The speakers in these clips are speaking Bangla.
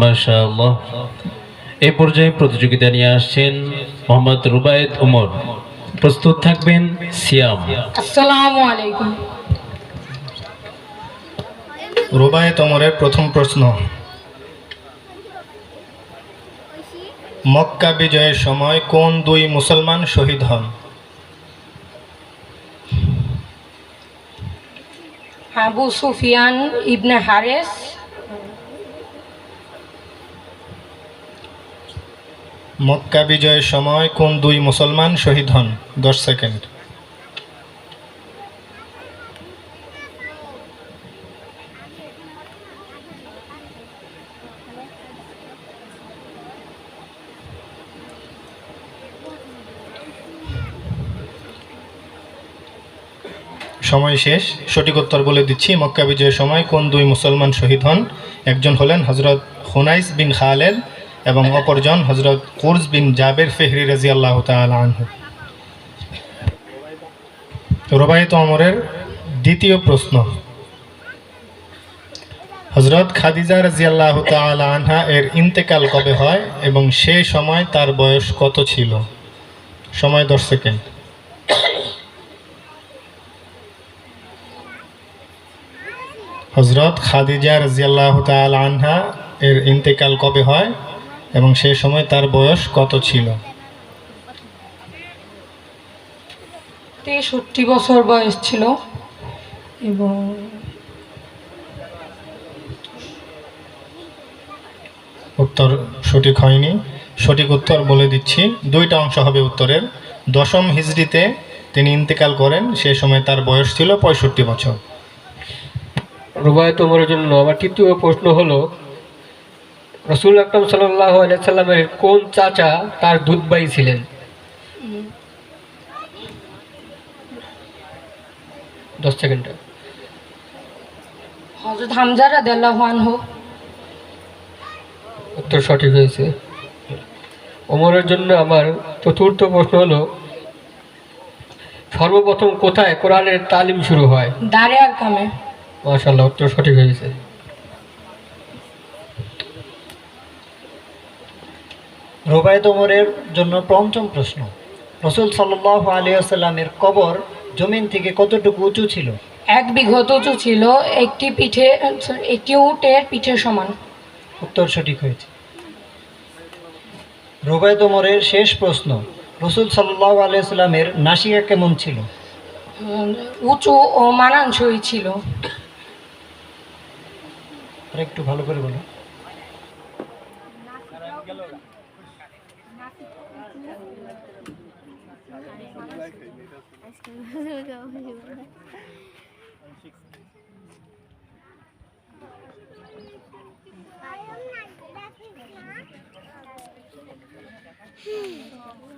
মাশাআল্লাহ। এ পর্যায়ে প্রতিযোগিতা নিয়ে আসছেন মোহাম্মদ রুবায়েত ওমর। প্রস্তুত থাকবেন সিয়াম। আসসালামু আলাইকুম। রুবায়ে তোমরের প্রথম প্রশ্ন মক্কা বিজয়ের সময় কোন দুই মুসলমান শহীদ হন? আবু সুফিয়ান ইবনে হারেস মক্কা বিজয়ের সময় কোন দুই মুসলমান শহীদ হন? দশ সেকেন্ড। সময় শেষ। সঠিক উত্তর বলে দিচ্ছি। মক্কা বিজয়ের সময় কোন দুই মুসলমান শহীদ হন? একজন হলেন হজরত হুনাইস বিন খালেদ এবং অপরজন হজরত কুরজ বিন জাবের ফেহরি রাজি আল্লাহ আনহু। রবায়ত অমরের দ্বিতীয় প্রশ্ন। হজরত খাদিজা রাজি আল্লাহ আনহা এর ইন্তেকাল কবে হয় এবং সে সময় তার বয়স কত ছিল? সময় দশ সেকেন্ড। হজরত খাদিজা রাজিয়াল্লাহ তাল আনহা এর ইন্তেকাল কবে হয়? এবং সে সময় তার বয়স কত ছিল? তেষট্টি বছর বয়স ছিল এবং উত্তর সঠিক হয়নি। সঠিক উত্তর বলে দিচ্ছি। দুইটা অংশ হবে উত্তরের। দশম হিজড়িতে তিনি ইন্তেকাল করেন। সে সময় তার বয়স ছিল পঁয়ষট্টি বছর। রুবায়ত ওমরের জন্য আমার তৃতীয় প্রশ্ন হলো রসুল আকরম সাল্লাহ সাল্লামের কোন চাচা তার দুধবাই ছিলেন? দশ হজরত হামজা রাদিয়াল্লাহু আনহু। উত্তর সঠিক হয়েছে। ওমরের জন্য আমার চতুর্থ প্রশ্ন হলো সর্বপ্রথম কোথায় কোরআনের তালিম শুরু হয়? দারে আর কামে। উত্তর সঠিক হয়েছে। রোবায়ত ওমরের জন্য পঞ্চম প্রশ্ন। রসুল সাল্লাহ আলিয়াল্লামের কবর জমিন থেকে কতটুকু উঁচু ছিল? এক বিঘত উঁচু ছিল একটি পিঠে একটি উটের পিঠের সমান। উত্তর সঠিক হয়েছে। রোবায়ত ওমরের শেষ প্রশ্ন রসুল সাল্লাহ আলিয়াল্লামের নাসিকা কেমন ছিল? উঁচু ও মানানসই ছিল। আর একটু ভালো করে বলো।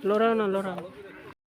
লড়া না লড়া